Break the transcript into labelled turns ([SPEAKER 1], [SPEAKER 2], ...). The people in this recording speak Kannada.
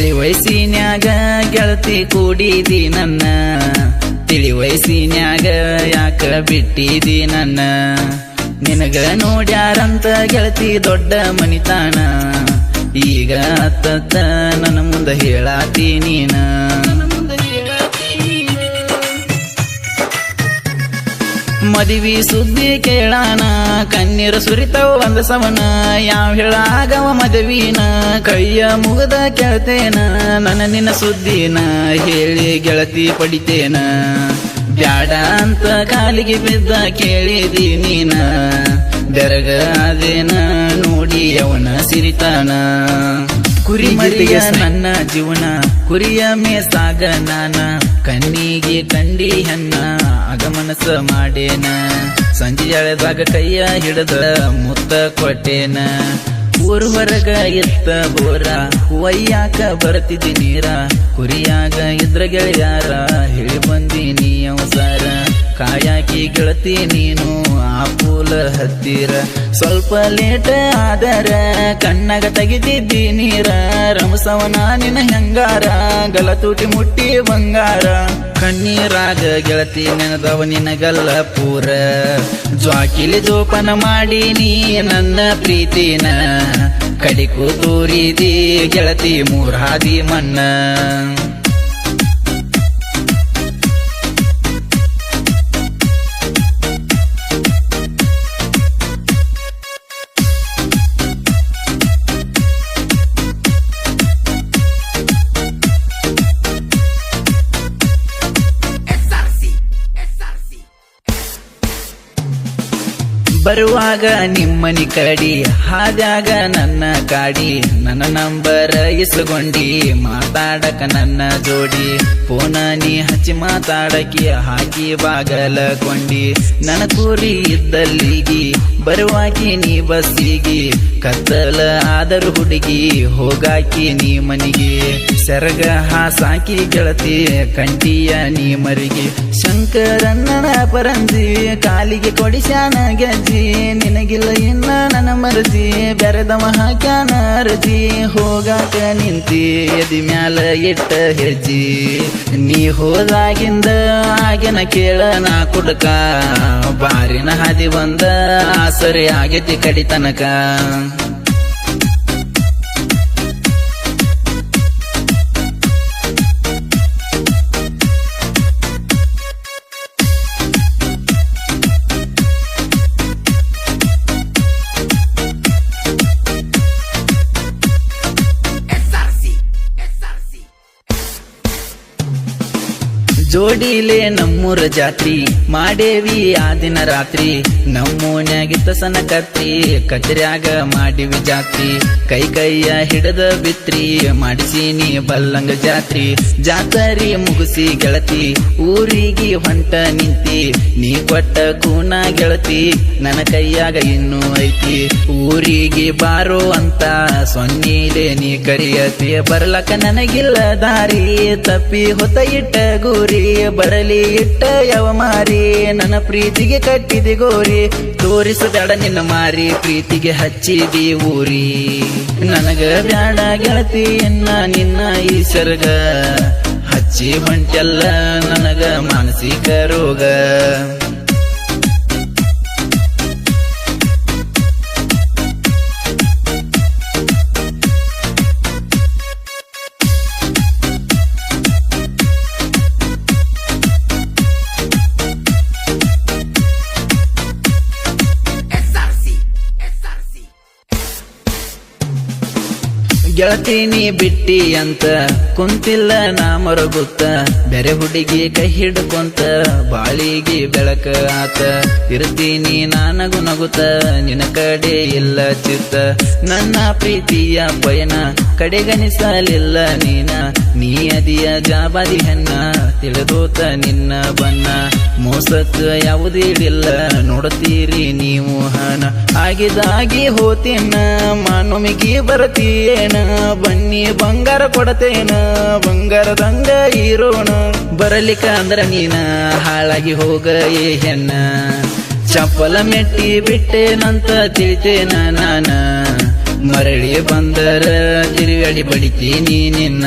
[SPEAKER 1] ಎಳಿ ವಯಸ್ಸಿನ್ಯಾಗ ಗೆಳತಿ ಕೂಡಿದಿ ನನ್ನ. ತಿಳಿ ವಯಸ್ಸಿನ್ಯಾಗ ಯಾಕ ಬಿಟ್ಟಿದಿ ನನ್ನ. ನಿನಗ ನೋಡ್ಯಾರಂತ ಗೆಳತಿ ದೊಡ್ಡ ಮನಿತಾನ. ಈಗ ತತ್ತ ನನ್ನ ಮುಂದೆ ಹೇಳಾತಿ ನೀನ. ಮದಿವಿ ಸುದ್ದಿ ಕೇಳಾನ ಕಣ್ಣೀರು ಸುರಿತವ ಒಂದ ಸವನ ಯಾವ ಹೇಳಾಗವ ಮದುವಿನ ಕೈಯ ಮುಗದ ಕೇಳ್ತೇನ ನನ್ನ ನಿನ್ನ ಸುದ್ದಿನ ಹೇಳಿ ಗೆಳತಿ ಪಡಿತೇನ. ಬ್ಯಾಡ ಅಂತ ಕಾಲಿಗೆ ಬಿದ್ದ ಕೇಳಿದಿ ನೀನ ಬೆರಗಾದೇನ ನೋಡಿ ಅವನ ಸಿರಿತಾನ ಕುರಿ ಮರಿಯ ನನ್ನ ಜೀವನ ಕುರಿಯ ಮೇಸಾಗ ನಾನ ಕಣ್ಣಿಗೆ ಕಂಡಿ ಹೆಣ್ಣ. ಆಗಮನಸ ಮಾಡೇನ ಸಂಜೆ ಎಳೆದಾಗ ಕೈಯ ಹಿಡದ ಮುತ್ತ ಕೊಟ್ಟೇನ? ಊರು ಹೊರಗ ಎತ್ತ ಬೋರ ಒಯ್ಯಾಕ ಬರ್ತಿದ್ದಿ ನೀರ? ಕುರಿಯಾಗ ಇದ್ರ ಗೆಳೆಯಾರ, ಹೇಳಿ ಬಂದೀನಿ ಅವಸಾರ. ಕಾಯಾಕಿ ಗೆಳತಿ ನೀನು ಆ ಪೂಲ ಹತ್ತಿರ. ಸ್ವಲ್ಪ ಲೇಟ್ ಆದರ ಕಣ್ಣಗ ತೆಗಿತಿದ್ದಿ ನೀರ. ರಮಸವನ ನಿನ್ನ ಹೆಂಗಾರ? ಗಲತೂಟಿ ಮುಟ್ಟಿ ಬಂಗಾರ. ಕಣ್ಣೀರಾಗ ಗೆಳತಿ ನೆನದವ ನಿನಗಲ್ಲ ಪೂರ. ಜ್ವಾಕಿಲಿ ಜೋಪನ ಮಾಡಿ ನೀ ನನ್ನ ಪ್ರೀತಿನ. ಕಡಿಕು ತೂರಿದಿ ಗೆಳತಿ ಮೂರಾದಿ ಮನ್ನ. ಬರುವಾಗ ನಿಮ್ಮನಿ ಕಡಿ ಹಾದ್ಯಾಗ ನನ್ನ ಕಾಡಿ ನನ್ನ ನಂಬರ್ ಇಸ್ಕೊಂಡಿ ಮಾತಾಡಕ ನನ್ನ ಜೋಡಿ, ಫೋನ ಹಚ್ಚಿ ಮಾತಾಡಕಿ ಹಾಕಿ ಬಾಗಲ ಕೊಂಡಿ ನನ್ನ ಕೂರಿ ಇದ್ದಲ್ಲಿಗಿ ಬರುವಾಕಿ ನೀ ಬಸ್ಸಿಗೆ, ಕತ್ತಲ ಆದರು ಹುಡುಗಿ, ಹೋಗಾಕಿ ನೀ ಮನಿಗೆ. ಸೆರಗ ಹಾಸಾಕಿ ಗೆಳತಿ ಕಂಟಿಯ ನೀ ಮರಿಗೆ. ಶಂಕರಣ್ಣನ ಪರಂಜಿ, ಕಾಲಿಗೆ ಕೊಡಿಸ್ಯಾನ ಗೆಜ್ಜಿ. ನಿನಗಿಲ್ಲ ಇನ್ನ ನನ್ನ ಮರಜಿ ಬೆರೆದವ ಹಾಕ್ಯಾನ ಅರ್ಜಿ ಹೋಗಾಕ ನಿಂತಿ, ಎದಿ ಮ್ಯಾಲ ಇಟ್ಟ ಹೆಜ್ಜಿ. ನೀ ಹೋದಾಗಿಂದ, ಆಗಿನ ಕೇಳ ನಾ ಕುಡ್ಕ. ಬಾರಿನ ಹಾದಿ ಬಂದ ಆಸರೆ ಆಗೈತಿ ಕಡಿತನಕ. ಜೋಡಿಲೆ ನಮ್ಮೂರ ಜಾತ್ರಿ. ಮಾಡೇವಿ ಆ ದಿನ ರಾತ್ರಿ. ನಮ್ಮೂನ್ಯಾಗಿತ್ತ ಸನ ಕತ್ತಿ ಕಚರ್ಯಾಗ ಮಾಡಿವಿ ಜಾತ್ರಿ. ಕೈ ಕೈಯ ಹಿಡದ ಬಿತ್ರಿ, ಮಾಡಿಸೀನಿ ಬಲ್ಲಂಗ ಜಾತ್ರಿ. ಜಾತರಿ ಮುಗಿಸಿ ಗೆಳತಿ, ಊರಿಗೆ ಹೊಂಟ ನಿಂತಿ. ನೀ ಕೊಟ್ಟ ಕೂನ ಗೆಳತಿ, ನನ್ನ ಕೈಯಾಗ ಇನ್ನೂ ಐತಿ. ಊರಿಗೆ ಬಾರೋ ಅಂತ ಸೊನ್ನಿಲೆ ನೀ ಕರಿಯತಿ. ಬರ್ಲಕ ನನಗಿಲ್ಲ ದಾರಿ, ತಪ್ಪಿ ಹೊತ್ತ ಇಟ್ಟ ಗುರಿ. ಬರಲಿ ಇಟ್ಟ ಯಾವ ಮಾರಿ? ನನ್ನ ಪ್ರೀತಿಗೆ ಕಟ್ಟಿದೆ ಗೋರಿ. ತೋರಿಸಬೇಡ ನಿನ್ನ ಮಾರಿ, ಪ್ರೀತಿಗೆ ಹಚ್ಚಿದಿ ಊರಿ. ನನಗ ಬ್ಯಾಡ ಗೆಳತಿ ಎನ್ನ ನಿನ್ನ ಈ ಸರ್ಗ. ಹಚ್ಚಿ ಹೊಂಟೆಲ್ಲ ನನಗ ಮಾನಸಿಕ ರೋಗ. ಗೆಳತಿ ನೀ ಬಿಟ್ಟಿ ಅಂತ. ಕುಂತಿಲ್ಲ, ನಾ ಮರಗುತ್ತ. ಬೆರೆ ಹುಡುಗಿ ಕೈ ಹಿಡ್ಕೊಂತ, ಬಾಳಿಗೆ ಬೆಳಕ ಆತ. ಇರ್ತೀನಿ, ನಾನಗು ನಗುತ್ತ, ನಿನ್ನ ಕಡೆ ಇಲ್ಲ ಚಿತ್ತ. ನನ್ನ ಪ್ರೀತಿಯ ಪಯಣ, ಕಡೆಗಣಿಸಲಿಲ್ಲ ನೀನ. ನೀ ಅದಿಯ ಜಾಬಾದಿ ಹೆಣ್ಣ, ತಿಳಿದೂತ ನಿನ್ನ ಬಣ್ಣ. ಮೋಸಕ್ಕ ಯಾವುದಿಲ್ಲ, ನೋಡ್ತೀರಿ ನೀವು ಹಣ. ಆಗಿದಾಗಿ ಹೋತೇನ ಮಾನೊಮಿಗೆ ಬರತೀಯೇನ, ಬನ್ನಿ ಬಂಗಾರ ಕೊಡತೇನ. ಬಂಗಾರದಂಗ ಇರೋಣ. ಬರಲಿಕ್ಕ ಅಂದ್ರ ನೀನ ಹಾಳಾಗಿ ಹೋಗ ಏ ಹೆಣ್ಣ. ಚಪ್ಪಲ ಮೆಟ್ಟಿ ಬಿಟ್ಟೇನಂತ ತಿಳಿತೇನ ನಾನ. ಮರಳಿ ಬಂದರ ತಿರುಗಡಿ ಬಡಿತೀನಿ ನಿನ್ನ.